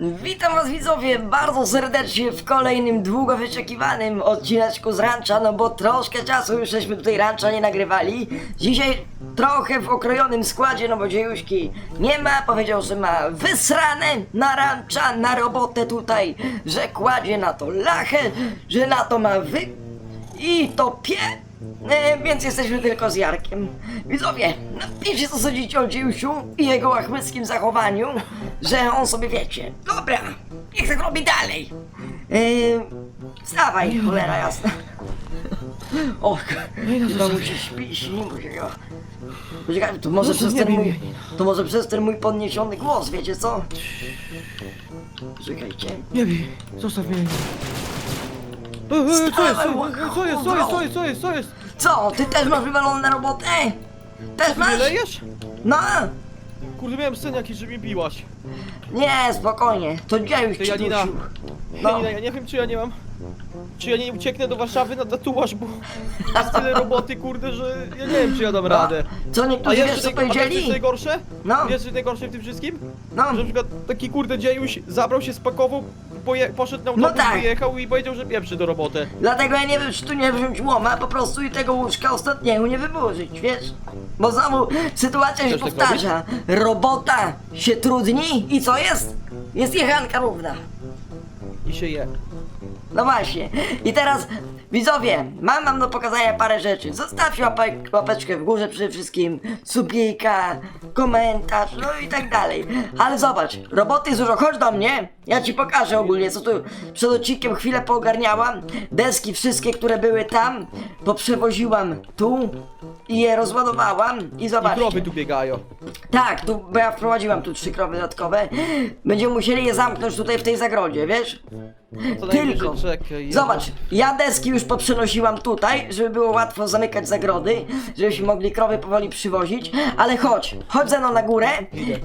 Witam was widzowie bardzo serdecznie w kolejnym długo wyczekiwanym odcineczku z Rancha, no bo troszkę czasu już żeśmy tutaj Rancha nie nagrywali. Dzisiaj trochę w okrojonym składzie, no bo dziejuśki nie ma, powiedział, że ma wysrane na Rancha, na robotę tutaj, że kładzie na to lachę, że na to ma wy... i to pie... E, więc jesteśmy tylko z Jarkiem. Widzowie, napiszcie co sądzicie o Dziusiu i jego łachmyckim zachowaniu, że on sobie wiecie. Dobra, niech tak robi dalej. E, wstawaj, cholera jasna. Och, chyba mu się śpi, śni mu się go. Poczekaj, to może No przez nie ten mój, mnie. to może przez ten mój podniesiony głos, wiecie co? Czekajcie. Nie bij, zostaw mnie. E, co jest, co, co jest, co jest, co jest, co jest, co jest? Co, ty też masz wywalone na robotę? Też Nie masz? lejesz? No, Kurde, miałem sen jakiś, że mnie biłaś. nie, spokojnie, to dziejuś Ty, ci Janina. dusił. No. No. Ja, nie wiem, czy ja nie mam... Czy ja nie ucieknę do Warszawy na tatuaż, bo jest tyle roboty, kurde, że ja nie wiem, czy ja dam radę. Co A niektórzy wiesz jeszcze co naj- a wiesz, co powiedzieli? najgorsze? No. Wiesz, co najgorsze w tym wszystkim? No, Że na przykład taki kurde dziejuś zabrał się, spakował, poje, poszedł na No autobus, tak. wyjechał i powiedział, że pieprzy do roboty. dlatego ja nie wiem, czy tu nie wziąć łoma, po prostu i tego łóżka ostatniego nie wyburzyć, wiesz? Bo znowu sytuacja się tak powtarza. Robota się trudni i co jest? Jest jechanka równa. I się je. No właśnie. I teraz, widzowie, mam wam do pokazania parę rzeczy. Zostawcie łapek, łapeczkę w górze przede wszystkim, subika, komentarz, no i tak dalej. Ale zobacz, roboty jest dużo, chodź do mnie, ja ci pokażę ogólnie, co tu przed odcinkiem chwilę poogarniałam. Deski wszystkie, które były tam, poprzewoziłam tu i je rozładowałam i I zobaczcie. krowy tu biegają. Tak, tu, bo ja wprowadziłam tu trzy krowy dodatkowe. Będziemy musieli je zamknąć tutaj w tej zagrodzie, wiesz? To najwyżej Tylko. Zobacz, ja deski już poprzenosiłam tutaj, żeby było łatwo zamykać zagrody, żebyśmy mogli krowy powoli przywozić, ale chodź, chodź ze mną na górę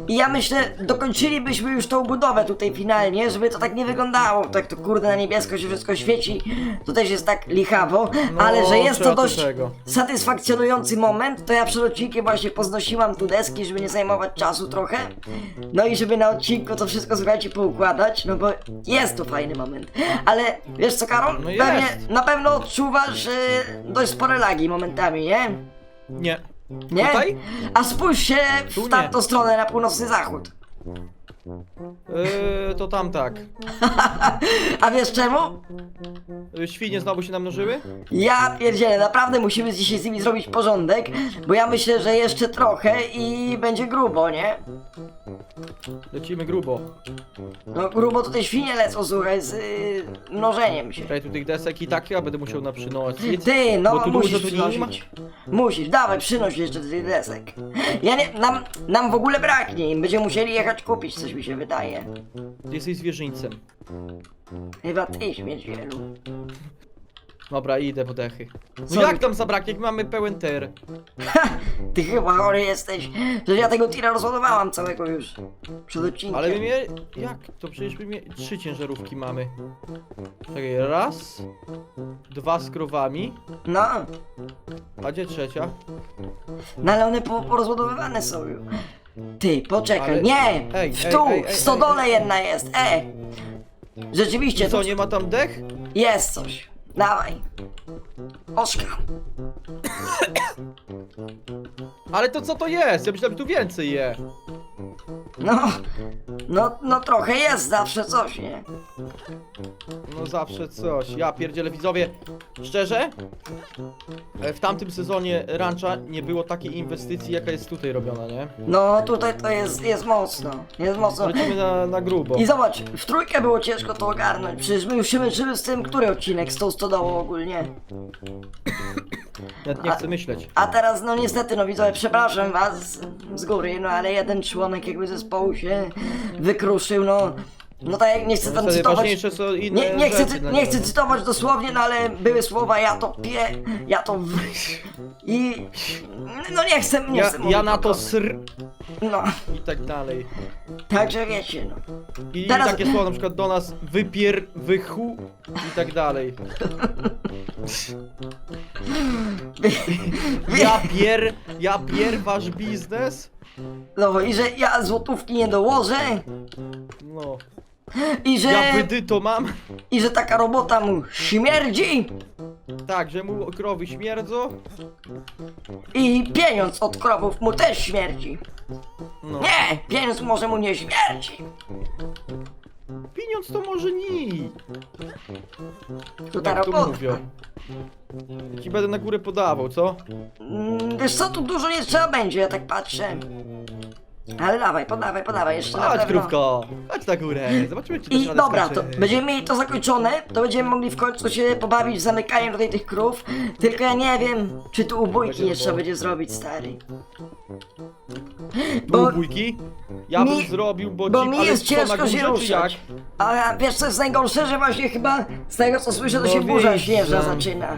i ja myślę, dokończylibyśmy już tą budowę tutaj finalnie, żeby to tak nie wyglądało, tak to kurde na niebiesko się wszystko świeci, to też jest tak lichawo, No, ale że jest to trzeba dość tego. satysfakcjonujący moment, to ja przed odcinkiem właśnie poznosiłam tu deski, żeby nie zajmować czasu trochę, no i żeby na odcinku to wszystko słuchajcie poukładać, no bo jest to fajny moment, ale wiesz co Karol, No pewnie na pewno odczuwasz dość spore lagi momentami, nie? Nie. Nie? Tutaj? A spójrz się w Tu nie. tamtą stronę, na północny zachód. Yy, to tam tak. A wiesz czemu? Yy, świnie znowu się namnożyły? Ja pierdzielę, naprawdę musimy dzisiaj z nimi zrobić porządek, bo ja myślę, że jeszcze trochę i będzie grubo, nie? Lecimy grubo. No grubo tutaj świnie lecą, słuchaj, z y, mnożeniem się. Czekaj, tu tych desek i tak ja będę musiał na przynosić. Ty, no Bo tu musisz dużo tu nie ma. przynosić. Musisz, dawaj, przynoś jeszcze tych desek. Ja nie, nam, nam w ogóle braknie będziemy musieli jechać kupić, coś mi się wydaje. Ty jesteś zwierzyńcem. Chyba ty, śmierdzielu. Dobra, idę po dechy. Co? No jak tam zabraknie, jak mamy pełen ter? Ty chyba chory jesteś, że ja tego tira rozładowałam całego już. Przed odcinkiem. Ale my mie... Jak? To przecież my trzy ciężarówki mamy. Czekaj, raz, dwa z krowami, No, a gdzie trzecia? no ale one po, porozładowywane są już. Ty, poczekaj, Ale- nie! Ej, w ej, tu, ej, w ej, stodole ej. jedna jest, e! Rzeczywiście, co, tu nie ma tam dech? jest coś. Dawaj. Oszka. Ale to co to jest? Ja myślałem, że tu więcej je. No, no, no trochę jest zawsze coś, nie? No zawsze coś. Ja pierdzielę widzowie. Szczerze? e, W tamtym sezonie rancha nie było takiej inwestycji, jaka jest tutaj robiona, nie? No tutaj to jest, jest mocno, jest mocno. Lecimy na, na grubo. I zobacz, w trójkę było ciężko to ogarnąć, przecież my już się męczymy z tym, który odcinek z tą stodołą ogólnie. Nawet nie chcę myśleć. A teraz, no niestety, no widzowie, przepraszam was z, góry, no ale jeden członek jakby zespołu się wykruszył, no... No tak jak nie chcę tam cytować... ważniejsze są inne Nie, nie, chcę, rzeczy cy- dla nie niego. chcę cytować dosłownie, no ale były słowa ja to pie, ja to w... I... No nie chcę, nie Ja, chcę mówić ja na to sr... No, i tak dalej. także wiecie, no. I Teraz- takie słowa na przykład do nas wypier, wychu i tak dalej. Ja pier, ja pier wasz biznes? No i że ja złotówki nie dołożę, No. I że, Ja bydy to mam. I że taka robota mu śmierdzi Tak, że mu krowy śmierdzą. i pieniądz od krowów mu też śmierdzi. No. Nie, pieniądz może mu nie śmierdzi. Pieniądz to może nie. To ta Tak to robota. mówią. Ci będę na górę podawał, co? Mm, Wiesz co, tu dużo nie trzeba będzie, ja tak patrzę. Ale dawaj, podawaj, podawaj, jeszcze na Chodź, pewno. krówko. Chodź na górę. Zobaczymy, czy dasz I radę dobra, to skoczyć. będziemy mieli to zakończone, to będziemy mogli w końcu się pobawić w zamykanie tutaj tych krów. Tylko ja nie wiem, czy tu ubójki jeszcze będzie zrobić, stary. Bo... Bójki? Ja bym mi- zrobił, bo, bo ci... mi ale jest co, na ciężko się górze, czy jak? ruszać. A wiesz co jest najgorsze, że właśnie chyba z tego co słyszę, to No się burza śnieżna zaczyna.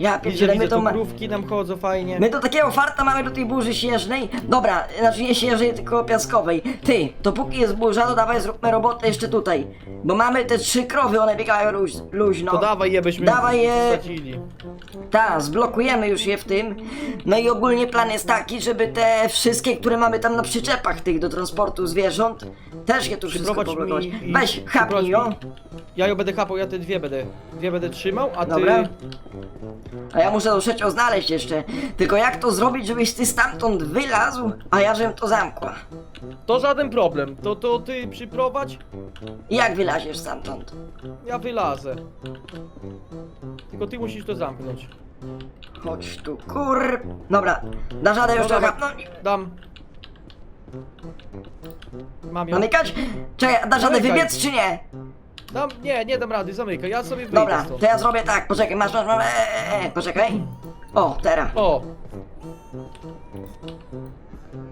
Ja Widzę, pierdzielę, my widzę, to to ma... nam chodzą fajnie. My to takiego farta mamy do tej burzy śnieżnej. Dobra, znaczy nie śnieżnej, tylko piaskowej. Ty, dopóki jest burza, to dawaj zróbmy robotę jeszcze tutaj. Bo mamy te trzy krowy, one biegają luź, luźno. To dawaj je, byśmy Dawaj je. wsadzili. Tak, zblokujemy już je w tym. No i ogólnie plan jest taki, żeby te wszystkie, które mamy tam na przyczepach tych do transportu zwierząt, też je tu wszystko Przyprowadź poblokować. mi i- Weź, przyprowadź chapnij ją. Ja ją będę chapał, ja te dwie będę. Dwie będę trzymał, a ty. Dobra. A ja muszę tą trzecią znaleźć jeszcze. Tylko jak to zrobić, żebyś ty stamtąd wylazł, a ja żebym to zamkła? To żaden problem. To, to ty przyprowadź, I jak wylaziesz stamtąd? ja wylazę. Tylko ty musisz to zamknąć. Chodź tu, kur... Dobra, radę już No to dobra. chapnąć? Dam. Mam ją. Zamykać? Czekaj, radę Zamykaj. wybiec czy nie? Dam, nie, nie dam rady, zamykaj. Ja sobie wyjdę Dobra, stąd. to ja zrobię tak, poczekaj, masz, masz, masz, e, e, e, poczekaj. O, teraz. O,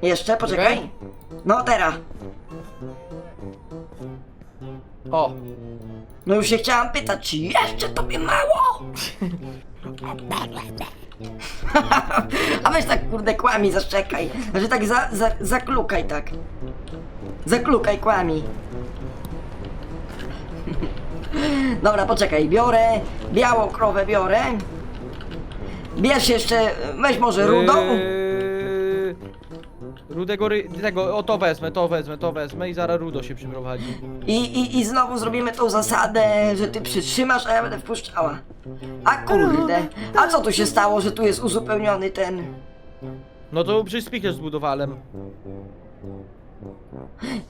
Jeszcze, poczekaj. No, teraz. o. No już się chciałam pytać, czy jeszcze tobie mało? A weź tak kurde kłami zaszczekaj. Znaczy tak za, za, zaklukaj tak. Zaklukaj kłami. Dobra, poczekaj, biorę białą krowę biorę. Bierz jeszcze, weź może rudą. Yy, Rudego ry... tego, o to wezmę, to wezmę, to wezmę i zaraz Rudo się przyprowadzi. I, i, I znowu zrobimy tą zasadę, że ty przytrzymasz, a ja będę wpuszczała. A kurde, a co tu się stało, że tu jest uzupełniony ten... No to przy speaker zbudowałem.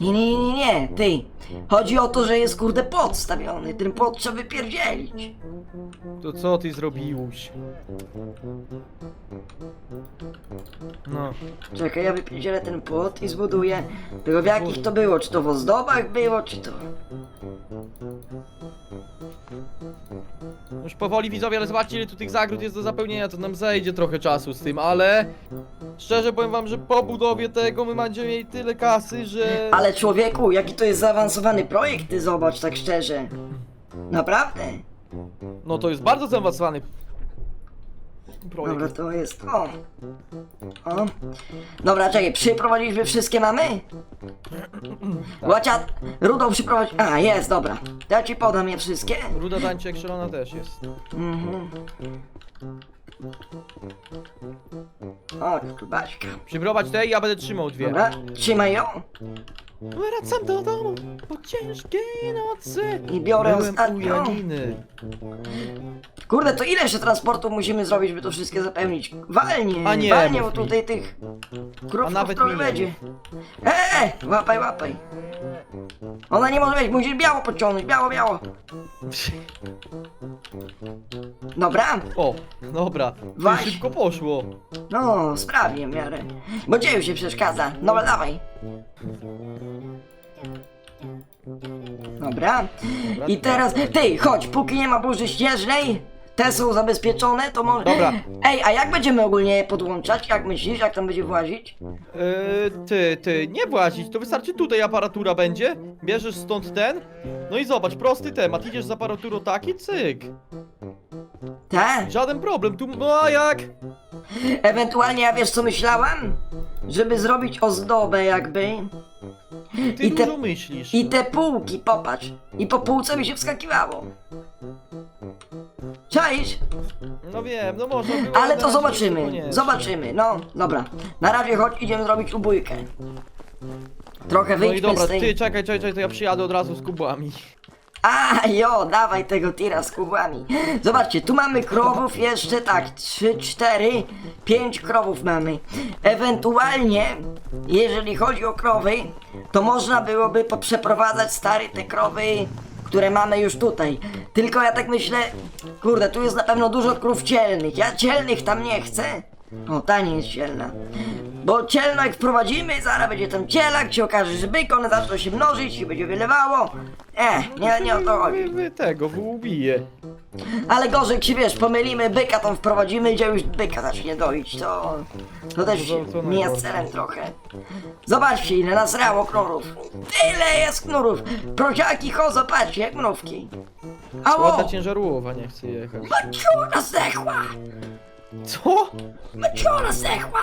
Nie, nie, nie, nie, ty. Chodzi o to, że jest kurde podstawiony, ten pod trzeba wypierdzielić. To co ty zrobiłeś? No. Czekaj, ja wypierdzielę ten płot i zbuduję. Tylko w jakich to było, czy to w ozdobach było, czy to... Już powoli widzowie, ale zobaczcie ile tu tych zagród jest do zapełnienia, to nam zajdzie trochę czasu z tym, ale... Szczerze powiem wam, że po budowie tego my będziemy mieli tyle kasy, że... Ale człowieku, jaki to jest zaawansowany projekt, ty zobacz, tak szczerze. Naprawdę. No to jest bardzo zaawansowany projekt. Dobra, to jest o. O. Dobra, czekaj, przyprowadziliśmy wszystkie mamy? Łacia, Rudą przyprowadź... A, jest, dobra. To Ja ci podam je wszystkie. Ruda tańczy jak szalona też jest. Mhm. O, tu Baśka. Przyprowadź te i ja będę trzymał dwie. Dobra, trzymaj ją. Wracam do domu po ciężkiej nocy. I biorę Byłem u ostatnią. Janiny. Kurde, to ile jeszcze transportów musimy zrobić, by to wszystkie zapełnić? Walnie, A nie, walnie, bo mów mi. tutaj tych A nawet trochę mi nie będzie. E, e, łapaj, łapaj. Ona nie może być, musisz biało podciągnąć, biało, biało. Dobra, O, dobra. Waś. szybko poszło. no, sprawnie w miarę. Bo dzieju się przeszkadza. Dobra, dawaj. Dobra. I teraz, ty, chodź, póki nie ma burzy śnieżnej, te są zabezpieczone, to może... Dobra. Ej, a jak będziemy ogólnie je podłączać? Jak myślisz, jak tam będzie włazić? Yy, ty, ty, nie włazić, to wystarczy tutaj aparatura będzie. Bierzesz stąd ten. No i zobacz, prosty temat. Idziesz z aparaturą taki, cyk. Tak? Żaden problem, tu, no a jak? Ewentualnie, ja wiesz co myślałam? Żeby zrobić ozdobę jakby. Ty I te- dużo myślisz. I te półki, popatrz. I po półce by się wskakiwało. Czaisz? No wiem, no można było. Ale na to razie zobaczymy, niekoniecznie. zobaczymy, no, dobra. Na razie chodź, idziemy zrobić ubójkę. Trochę No wyjdźmy i dobra, z tej... ty czekaj, czekaj, czekaj, to ja przyjadę od razu z kubłami. A, jo, dawaj tego tira z kubłami. Zobaczcie, tu mamy krowów jeszcze tak, 3, 4, 5 krowów mamy. Ewentualnie, jeżeli chodzi o krowy, to można byłoby poprzeprowadzać stary te krowy, które mamy już tutaj. Tylko ja tak myślę, kurde, tu jest na pewno dużo krów cielnych. Ja cielnych tam nie chcę. O, ta nie jest cielna. Bo cielno jak wprowadzimy, zaraz będzie tam cielak, się okaże, że byk, one zaczną się mnożyć i będzie wylewało. E, nie, nie o to chodzi. Wy, wy tego, ubije. Ale gorzej, jak się wiesz, pomylimy byka, tam wprowadzimy, gdzie już byka zacznie doić, to... To też To- to nie jest najgorsze. celem trochę. Zobaczcie, ile nasrało knurów. Tyle jest knurów. Prosiaki, ho, zobaczcie, jak mrówki. Ało, Ładna ciężarłowa nie chce jechać. Maciura zdechła! Co? Maciura zdechła!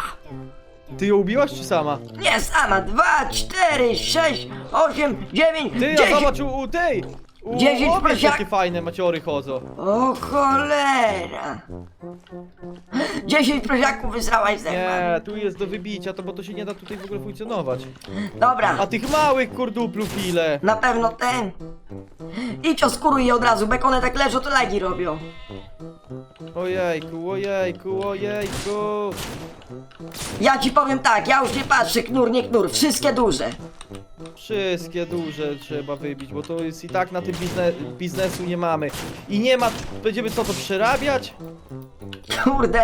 Ty ją ubiłaś czy sama? Nie sama, dwa, cztery, sześć, osiem, dziewięć, Ty, a dziesięć! zobacz u, u tej! U Dziesięć owiec prosiak- jakie fajne maciory chodzą. O cholera! Dziesięć prosiaków wysrała i zdechła. Nie, tu jest do wybicia, to bo to się nie da tutaj w ogóle funkcjonować. Dobra. A tych małych kurduplów ile? Na pewno ten. Idź oskuruj je od razu, bo jak one tak leżą, to lagi robią. Ojejku, ojejku, ojejku. Ja ci powiem tak, ja już nie patrzę, knur, nie knur, wszystkie duże. Wszystkie duże trzeba wybić, bo to jest i tak na tym bizne, biznesu nie mamy. I nie ma, będziemy co to przerabiać? Kurde,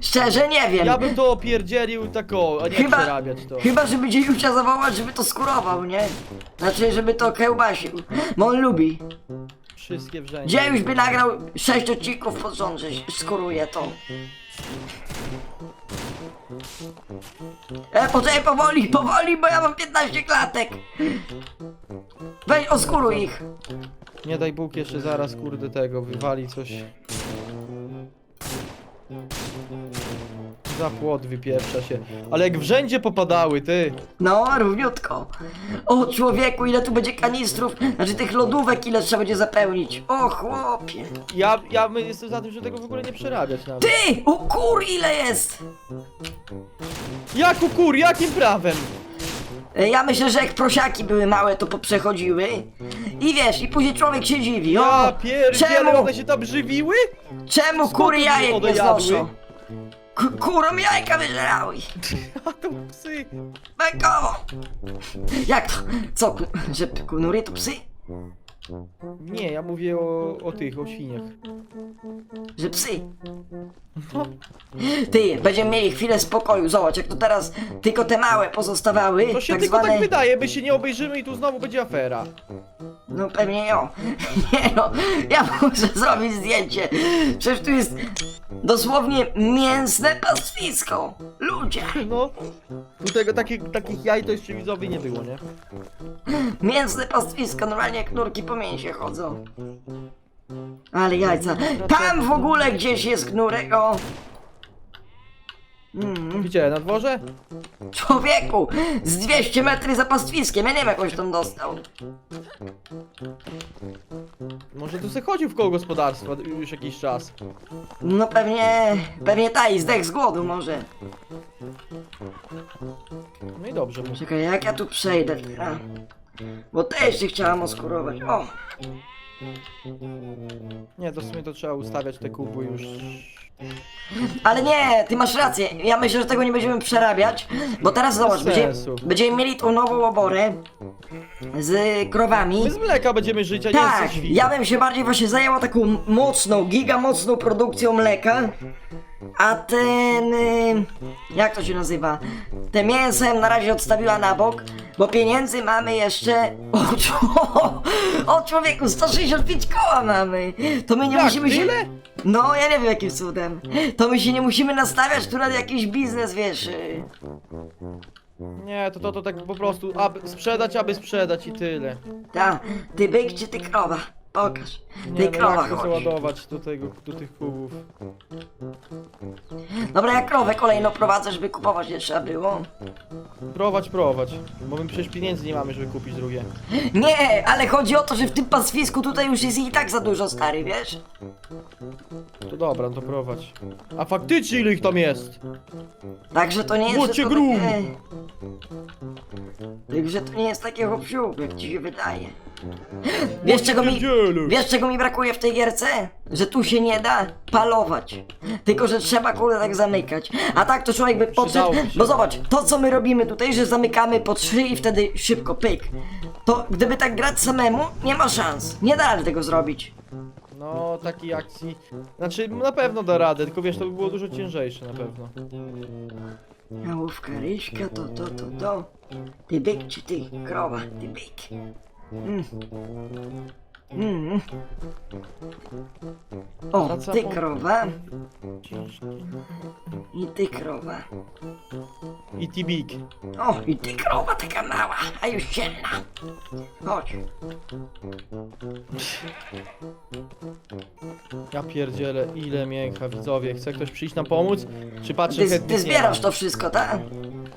szczerze nie wiem. Ja bym to opierdzielił tak o, a nie Chyba, przerabiać to. chyba, że będzie Jucia zawołać, żeby to skurował, nie? Znaczy, żeby to kiełbasił, bo on lubi. Wszystkie wrzędzie. Gdzie już by nagrał sześć odcinków pod rząd, że skuruje to. E, poczekaj, powoli, powoli, bo ja mam 15 klatek. Weź, oskuruj ich. Nie daj Bóg jeszcze zaraz kurde tego, wywali coś. Za płot wypieprza się. Ale jak wrzędzie popadały, ty. No, równiutko. O, człowieku, ile tu będzie kanistrów, znaczy tych lodówek, ile trzeba będzie zapełnić. O, chłopie. Ja, ja my jestem za tym, że tego w ogóle nie przerabiać nawet. Ty, o kur, ile jest. Jak u kur, jakim prawem? E, Ja myślę, że jak prosiaki były małe, to poprzechodziły. I wiesz, i później człowiek się dziwi. O, Ja pierdzielę, czemu, one się tam żywiły? czemu skąd kury one jajek nie znoszą? K- Kurom jajka wyżerały. A to psy. Bekowo. Jak to? Co, ku- że kunury to psy? Nie, ja mówię o, o tych, o świniach. Że psy. Ty, będziemy mieli chwilę spokoju. Zobacz, jak to teraz tylko te małe pozostawały, To się tak tylko zwane... tak wydaje, my się nie obejrzymy i tu znowu będzie afera. No pewnie jo. Nie no, ja muszę zrobić zdjęcie. Przecież tu jest dosłownie mięsne pastwisko. Ludzie, No, tu tego, takich, takich jaj to jeszcze widzowie nie było, nie? mięsne pastwisko. Normalnie jak nurki po mięsie chodzą. Ale jajca. Tam w ogóle gdzieś jest knurek, o. Mm, Gdzie, na dworze? człowieku, z 200 metry za pastwiskiem, ja nie wiem jak on się tam dostał. Może tu se chodził w koło gospodarstwa już jakiś czas. No pewnie, pewnie ta i zdech z głodu może. No i dobrze mu. Czekaj, jak ja tu przejdę teraz? Bo też się chciałam oskurować. O! Nie, to w sumie to trzeba ustawiać te kubły już. Ale nie, ty masz rację. Ja myślę, że tego nie będziemy przerabiać. Bo teraz zobacz, będzie, sensu. będziemy mieli tą nową oborę z krowami. My z mleka będziemy żyć, a nie Tak, ze świn. ja bym się bardziej właśnie zajęła taką mocną, giga mocną produkcją mleka. A ten. y, Jak to się nazywa? Te mięsem na razie odstawiła na bok, bo pieniędzy mamy jeszcze. O, o człowieku, 165 koła mamy! To my nie Jak, musimy się. tyle? No, ja nie wiem jakim cudem. To my się nie musimy nastawiać tu na jakiś biznes, wiesz. y. Nie, to, to, to tak po prostu, aby sprzedać, aby sprzedać i tyle. Ta, ty byk czy ty krowa? Pokaż. Nie, no krowa jak to chodzi. załadować do tego, do tych kubów. Dobra, jak krowę kolejno prowadzę, żeby kupować nie trzeba było. Prowadź, prowadź. Bo my przecież pieniędzy nie mamy, żeby kupić drugie. Nie, ale chodzi o to, że w tym pastwisku tutaj już jest i tak za dużo stary, wiesz? To dobra, no to prowadź. A faktycznie ile ich tam jest? Także to nie jest Łocie wszystko grum. takie... Także to nie jest takie hop jak ci się wydaje. Wiesz czego mi, wiesz czego mi brakuje w tej gierce? Że tu się nie da palować. Tylko, że trzeba kurde tak zamykać. A tak to człowiek by podszedł, Przydałoby się. bo zobacz, to co my robimy tutaj, że zamykamy po trzy i wtedy szybko, pyk. To gdyby tak grać samemu, nie ma szans. Nie da rady tego zrobić. No, takiej akcji... Znaczy, na pewno da radę, tylko wiesz, to by było dużo ciężejsze na pewno. А овкаричка, то, то, то, то. Ти бик, че ти, крова, ти бик. Mm. O, ty krowa i ty krowa. I T-Big. O, i ty krowa taka mała, a już ciemna. Chodź. Ja pierdzielę, ile mięcha, widzowie. Chce ktoś przyjść nam pomóc? Czy patrzy Ty, chętnie? ty zbierasz to wszystko, tak?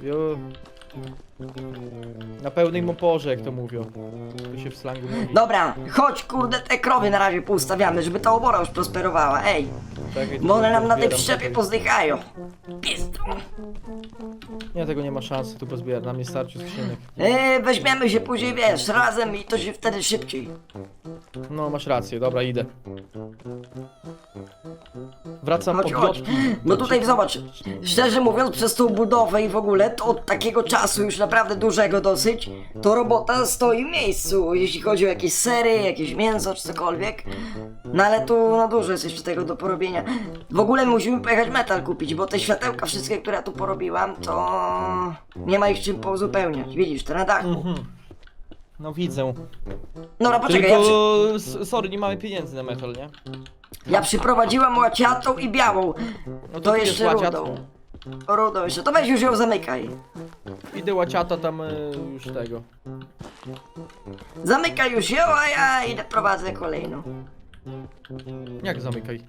Jo. Na pełnej moporze, jak to mówią. To się w slangu mówi. Dobra, chodź kurde te krowy na razie poustawiamy, żeby ta obora już prosperowała, ej. Czekaj, Bo one nam na tej zbieram, przyczepie pozdychają. Pizdu. Nie, tego nie ma szansy tu pozbierać, nam nie starczy skrzynek. Eee, weźmiemy się później, wiesz, razem i to się wtedy szybciej. No, masz rację, dobra, idę. Wracam Chodź, od chodź. No tutaj zobacz, szczerze mówiąc, przez tą budowę i w ogóle, to od takiego czasu już naprawdę dużego dosyć, to robota stoi w miejscu, jeśli chodzi o jakieś sery, jakieś mięso czy cokolwiek. No ale tu no dużo jest jeszcze tego do porobienia. W ogóle musimy pojechać metal kupić, bo te światełka wszystkie, które ja tu porobiłam, to nie ma ich czym pouzupełniać. Widzisz, te na dachu. Mhm. No widzę. Dobra, poczekaj, ja, Tylko, przy, s- sorry, nie mamy pieniędzy na metal, nie? Ja przyprowadziłam łaciatą i białą. No To jest jeszcze łaciat. rudą. Rudą jeszcze, to weź już ją zamykaj. Idę łaciata tam y, już tego. Zamykaj już ją, a ja idę prowadzę kolejną. Jak zamykaj?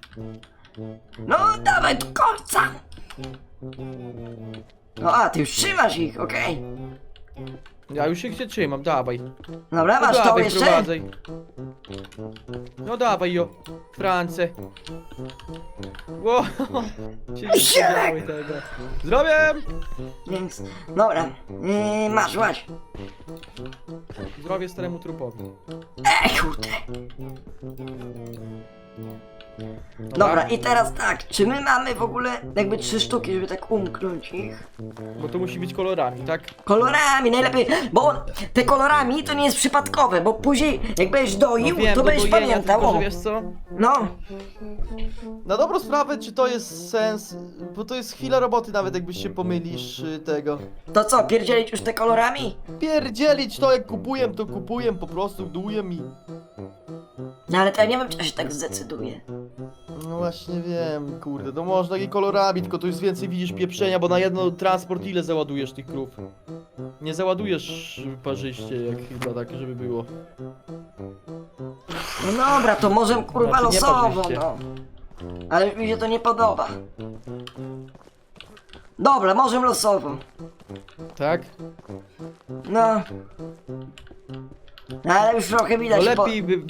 No, dawaj do końca! No a, ty już trzymasz ich, okej. Ja już się trzymam, dawaj. Dobra, No masz to dawaj, jeszcze? prowadzaj. No dawaj jo, France. Ło, się nie spodziewały tego. Zrobię! Więc, dobra, yy, masz, łaź. Zrobię staremu trupowi. Ej, kurde. Dobra, i teraz tak, czy my mamy w ogóle jakby trzy sztuki, żeby tak umknąć ich? Bo to musi być kolorami, tak? Kolorami, najlepiej, bo on, te kolorami to nie jest przypadkowe, bo później jak będziesz doił, No wiem, to do będziesz dojenia, pamiętał. tylko, o. że wiesz co? No, Na dobrą sprawę, czy to jest sens, bo to jest chwila roboty nawet jakbyś się pomylisz y, tego. to co, pierdzielić już te kolorami? Pierdzielić to jak kupuję, to kupuję, po prostu duję i... No ale to ja nie wiem, czy ja się tak zdecyduję. No właśnie wiem, kurde, to można i kolorami, tylko tu już więcej widzisz pieprzenia, bo na jedno transport ile załadujesz tych krów? Nie załadujesz parzyście, jak chyba tak, żeby było. No dobra, to może kurwa Znaczy, nie losowo, parzyście. no. Ale mi się to nie podoba. Dobra, może losowo. Tak? No. No ale już trochę No widać lepiej by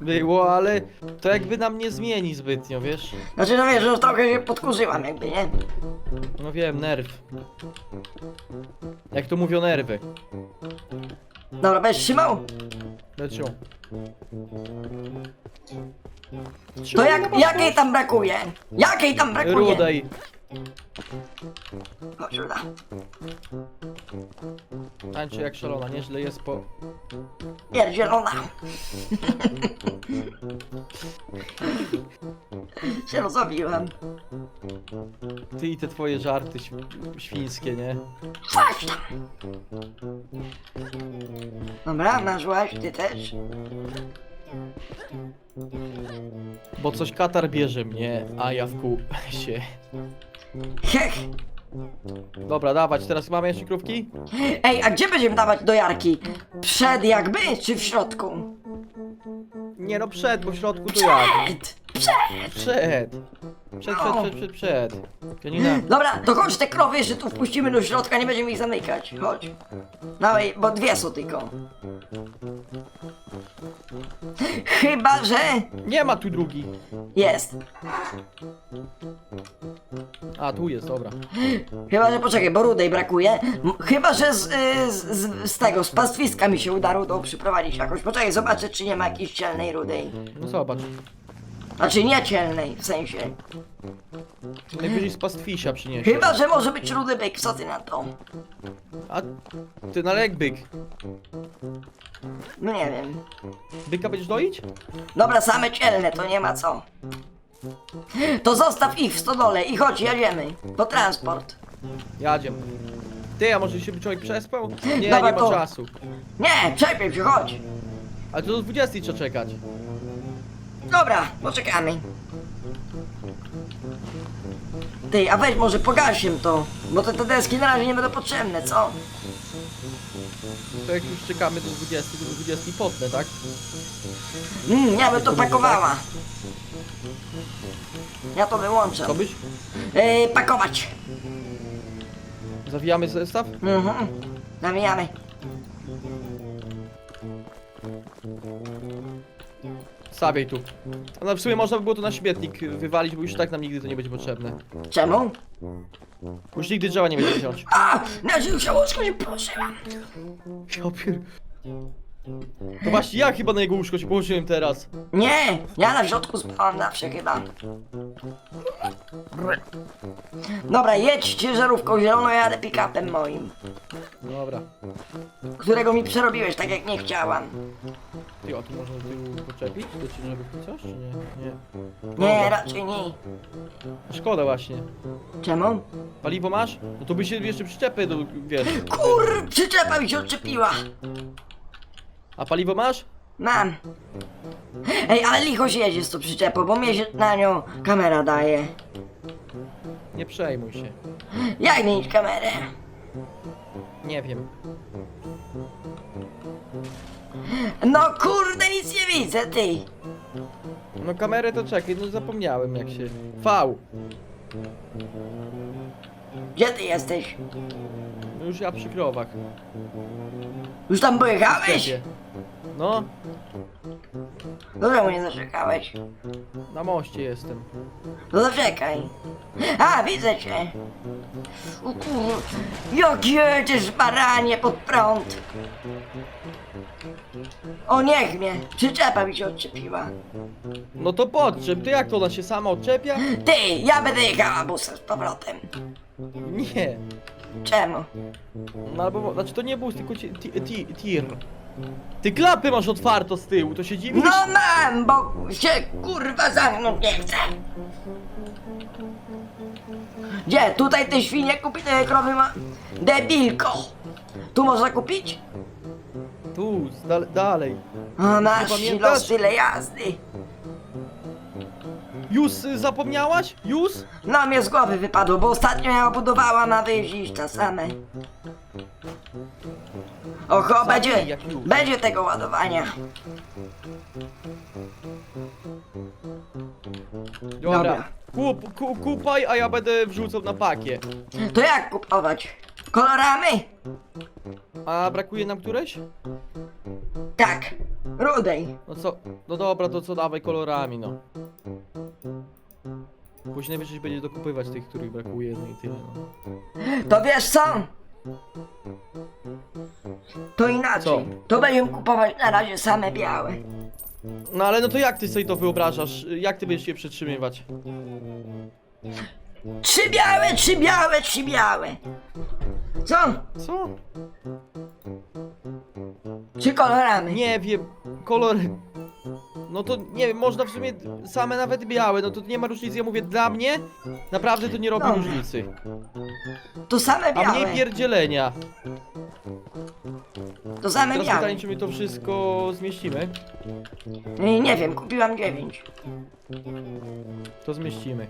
było, ale to jakby nam nie zmieni zbytnio, wiesz? Znaczy no wiesz, że trochę się podkurzyłam jakby, nie? No wiem, nerw. Jak to mówią nerwy. Dobra, będziesz trzymał? Lecią. To jak, jakiej tam brakuje? Jakiej tam brakuje? Rudej. Chodź, ruda. Tańczy jak szalona, nieźle jest po... Pierdzielona. się rozobiłem. Ty i te twoje żarty ś- świńskie, nie? Coś tam. Dobra, masz łaś, ty też. Bo coś katar bierze mnie, a ja w się. Hech. Dobra, dawać, teraz mamy jeszcze krówki? Ej, a gdzie będziemy dawać do Jarki? Przed jakby, czy w środku? Nie no, przed, bo w środku to jak? Przed! Przed! Przed. Przed, przed, przed, przed. Janina, Dobra, to chodź te krowy jeszcze tu wpuścimy do środka, nie będziemy ich zamykać. Chodź. Dawaj, bo dwie są tylko. Chyba, że Nie ma tu drugi. jest. A, tu jest, dobra. Chyba, że poczekaj, bo rudej brakuje. M- Chyba, że z, y, z, z, z tego, z pastwiska mi się uda rudą przyprowadzić jakoś. Poczekaj, zobaczę, czy nie ma jakiejś cielnej rudej. No zobacz. Znaczy nie cielnej, w sensie. Najwyżej z pastwisia przyniesie. Chyba, że może być rudy byk, co ty na to? A ty na jak byk. No nie wiem. Byka będziesz doić? Dobra, same cielne, to nie ma co. To zostaw ich w stodole i chodź, jedziemy. Po transport. Jadziem. Ty, a może się by człowiek przespał? Nie, nie ma to- czasu. Nie, czepiaj się, chodź. Ale to do 20 trzeba czekać. Dobra, poczekamy. Ty, a weź może pogasiem to, bo te, te deski na razie nie będą potrzebne, co? To jak już czekamy do 20, to do 20 potnę, tak? Mm, ja bym to pakowała. Ja to wyłączę. Co byś? Yy, pakować. Zawijamy zestaw? Mhm. Nawijamy. Stawiaj tu. A no w sumie można by było to na śmietnik wywalić, bo już tak nam nigdy to nie będzie potrzebne. Czemu? Już nigdy drzewa nie będzie wziąć. A, na się łóżko nie położyłam. Ja pier... To właśnie ja chyba na jego łóżko się położyłem teraz. Nie, ja na środku spałam zawsze chyba. Dobra, jedź ciężarówką zieloną, ja jadę pick-upem moim. Dobra. Którego mi przerobiłeś tak jak nie chciałam. Ty, a tu można tu poczepić? Do ciężarówki coś, czy nie? Nie. Nie, raczej nie. Szkoda właśnie. Czemu? Paliwo masz? No to by się jeszcze przyczepy do, wiesz. Kur, przyczepa mi się odczepiła. A paliwo masz? Mam. Ej, ale licho się jedzie z tą przyczepą, bo mnie się na nią kamera daje. Nie przejmuj się. Jak mieć kamerę? Nie wiem. No kurde, nic nie widzę, ty. No kamerę to czekaj, no zapomniałem jak się... V! Gdzie ty jesteś? No już ja przy krowach. Już tam pojechałeś? sklepie. No, No czemu nie zaczekałeś? na moście jestem. No zaczekaj. A, widzę cię. O kur... Jak jedziesz, baranie, pod prąd. O, niech mnie. Przyczepa mi się odczepiła. No to podczep, to jak to ona się sama odczepia? Ty, ja będę jechała busem z powrotem. Nie. Czemu? No albo, znaczy to nie bus, tylko ci- ti- ti- tir. Ty klapy masz otwarto z tyłu, to się dziwisz? No mam, bo się kurwa zamknąć nie chcę. Gdzie? Tutaj te świnie kupi, te krowy ma... Debilko! Tu można kupić? Tu, dal dalej. O, masz pamiętasz? los tyle jazdy. Już y, zapomniałaś? Już? No mnie z głowy wypadło, bo ostatnio ja budowałam, a wy jeździliście same. Oho, będzie, jak już. będzie tego ładowania. Dobra. Dobra. Kup, ku, kupaj, a ja będę wrzucał na pakie. To jak kupować? Kolorami? A brakuje nam któreś? Tak, rudej. No co? No dobra, to co dawaj kolorami, no. Później najwyżej będzie dokupywać tych, których brakuje, no i tyle, no. To wiesz co? To inaczej. Co? To będziemy kupować na razie same białe. No ale no to jak ty sobie to wyobrażasz? Jak ty będziesz się przetrzymywać? Trzy białe, trzy białe, trzy białe. Co? Co? Trzy kolorami. Nie wiem, kolor... No to nie wiem, można w sumie same nawet białe, no to nie ma różnicy, ja mówię dla mnie, naprawdę to nie robi No. różnicy. To same A białe. mniej pierdzielenia. To same Teraz białe. pytanie, czy my to wszystko zmieścimy? Nie, nie wiem, kupiłam dziewięć. To zmieścimy.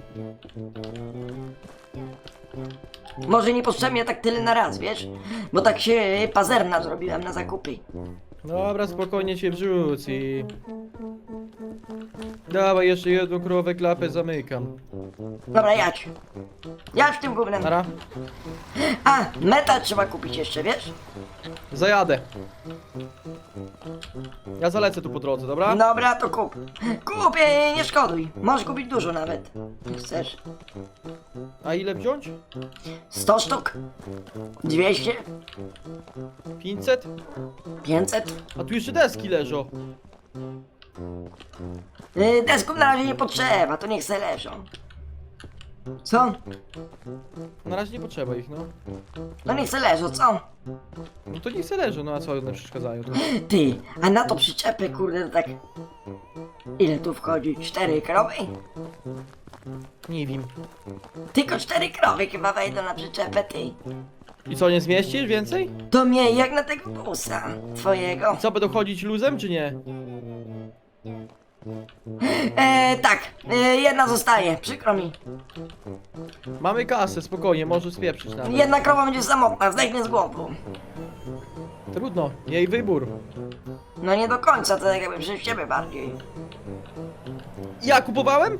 Może niepotrzebnie tak tyle na raz, wiesz? Bo tak się pazerna zrobiłam na zakupy. Dobra, spokojnie się wrzuc i... Dawaj, jeszcze jedną krowę klapę zamykam. Dobra, jadź. Jadź tym gównem. Nara, A, metal trzeba kupić jeszcze, wiesz? zajadę. Ja zalecę tu po drodze, dobra? Dobra, to kup. Kup, e, nie szkoduj. Możesz kupić dużo nawet. Jak Chcesz? A ile wziąć? 100 sztuk? 200? 500? 500? A tu jeszcze deski leżą. Yy, desków na razie nie potrzeba, to niech se leżą. Co? Na razie nie potrzeba ich, no. No niech se leżą, co? No to niech se leżą, no a co one przeszkadzają? To... Ty, a na to przyczepy, kurde, to tak... Ile tu wchodzi? Cztery krowy? Nie wiem. Tylko cztery krowy chyba wejdą na przyczepę, ty. I co, nie zmieścisz więcej? To mnie jak na tego busa twojego. Co, będą chodzić luzem, czy nie? E, tak, e, jedna zostaje, przykro mi. Mamy kasę, spokojnie, możesz spieprzyć nawet. Jedna krowa będzie samotna, zdechnie z głodu. Trudno, jej wybór. No nie do końca, to tak jakby przez ciebie bardziej. Ja kupowałem?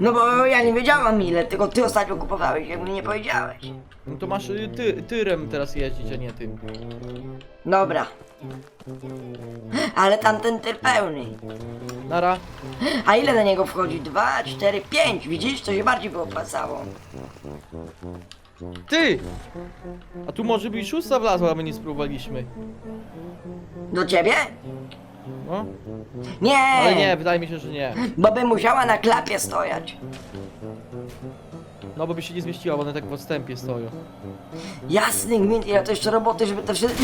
No bo ja nie wiedziałam ile, tylko ty ostatnio kupowałeś, jak mi nie powiedziałeś. No to masz y, ty, tyrem teraz jeździć, a nie tym. Dobra. Ale tamten tyr pełny. Nara. A ile na niego wchodzi? Dwa, cztery, pięć. Widzisz, to się bardziej by opłacało. Ty! A tu może by i szósta wlazła, a my nie spróbowaliśmy. Do ciebie? No, Nie! ale nie, wydaje mi się, że nie. Bo by musiała na klapie stojać. No bo by się nie zmieściła, bo one tak w odstępie stoją. Jasny gwint, ile to jeszcze roboty, żeby to wszystko...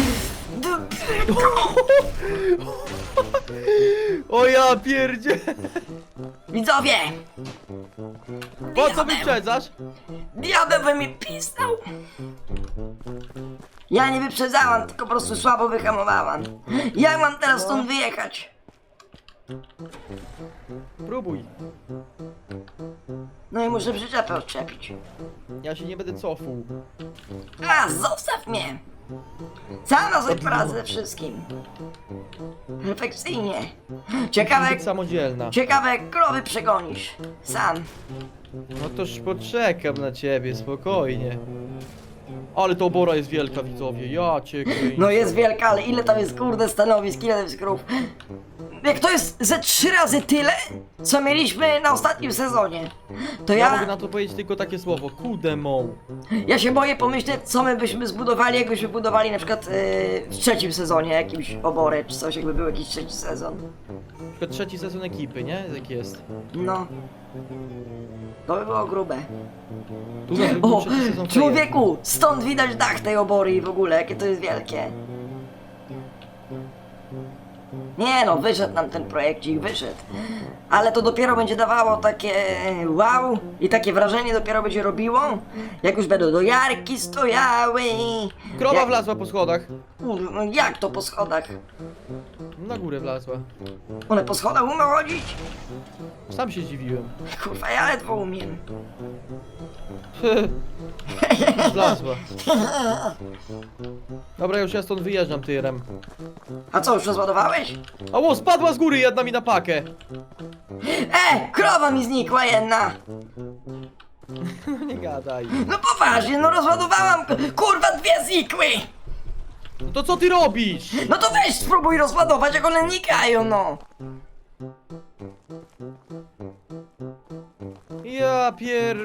O ja pierdzie! Widzowie! Po co wyprzedzasz? Diabeł by mi pisał! Ja nie wyprzedzałam, tylko po prostu słabo wyhamowałam. Jak mam teraz stąd wyjechać? Próbuj. No i muszę przyczepę odczepić. Ja się nie będę cofał. A, zostaw mnie! Sama sobie poradzę ze wszystkim. Perfekcyjnie. Ciekawe, Być samodzielna. ciekawe jak krowy przegonisz. Sam. No toż poczekam na ciebie, spokojnie. Ale to obora jest wielka, widzowie. Ja cię kręcę. No jest wielka, ale ile tam jest kurde stanowisk, ile tam jest krów. Jak to jest ze trzy razy tyle, co mieliśmy na ostatnim sezonie. To Ja mogę ja, na to powiedzieć tylko takie słowo. Kudemą. ja się boję pomyśleć, co my byśmy zbudowali, jakbyśmy budowali na przykład yy, w trzecim sezonie jakimś oborę, czy coś, jakby był jakiś trzeci sezon. Na przykład trzeci sezon ekipy, nie? Jak jest. No. To by było grube. Tu O, trzeci sezon człowieku, stąd widać dach tej obory i w ogóle, jakie to jest wielkie. Nie no, wyszedł nam ten projekcik, wyszedł. Ale to dopiero będzie dawało takie wow i takie wrażenie dopiero będzie robiło, jak już będą dojarki stojały. Krowa jak, wlazła po schodach. Kur- no jak to po schodach? Na górę wlazła. One po schodach umieją chodzić? Sam się zdziwiłem. Kurwa, ja ledwo umiem. Wlazła. Dobra, już ja stąd wyjeżdżam tyrem. A co, już rozładowałeś? Ało, spadła z góry jedna mi na pakę. E, krowa mi znikła jedna. Nie gadaj. No poważnie, no rozładowałam, kurwa dwie znikły! No to co ty robisz? No to weź spróbuj rozładować, jak one znikają, no! Ja pier...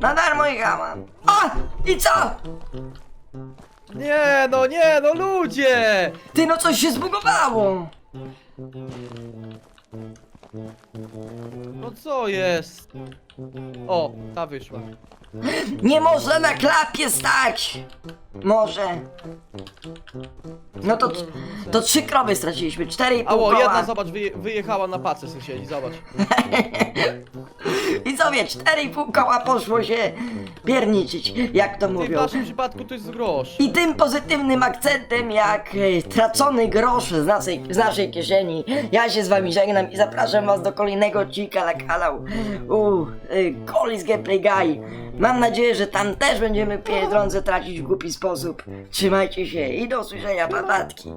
Na darmo jechałam. O! I co? Nie no, nie no, ludzie! Ty, no coś się zbugowało! No co jest? O, ta wyszła. Nie można na klapie stać! Może. No to, to trzy krowy straciliśmy, cztery i pół Ało, koła. jedna zobacz, wyje, wyjechała na pace sąsiedzi, zobacz. I co wie, cztery i pół koła poszło się pierniczyć, jak to Ty w mówią. naszym przypadku to jest grosz. I tym pozytywnym akcentem, jak e, tracony grosz z naszej, z naszej kieszeni, ja się z wami żegnam i zapraszam was do kolejnego odcinka na kanał u y, Kolis Gameplay Guy. Mam nadzieję, że tam też będziemy pieniądze tracić w głupi sposób. Trzymajcie się i do usłyszenia, papatki.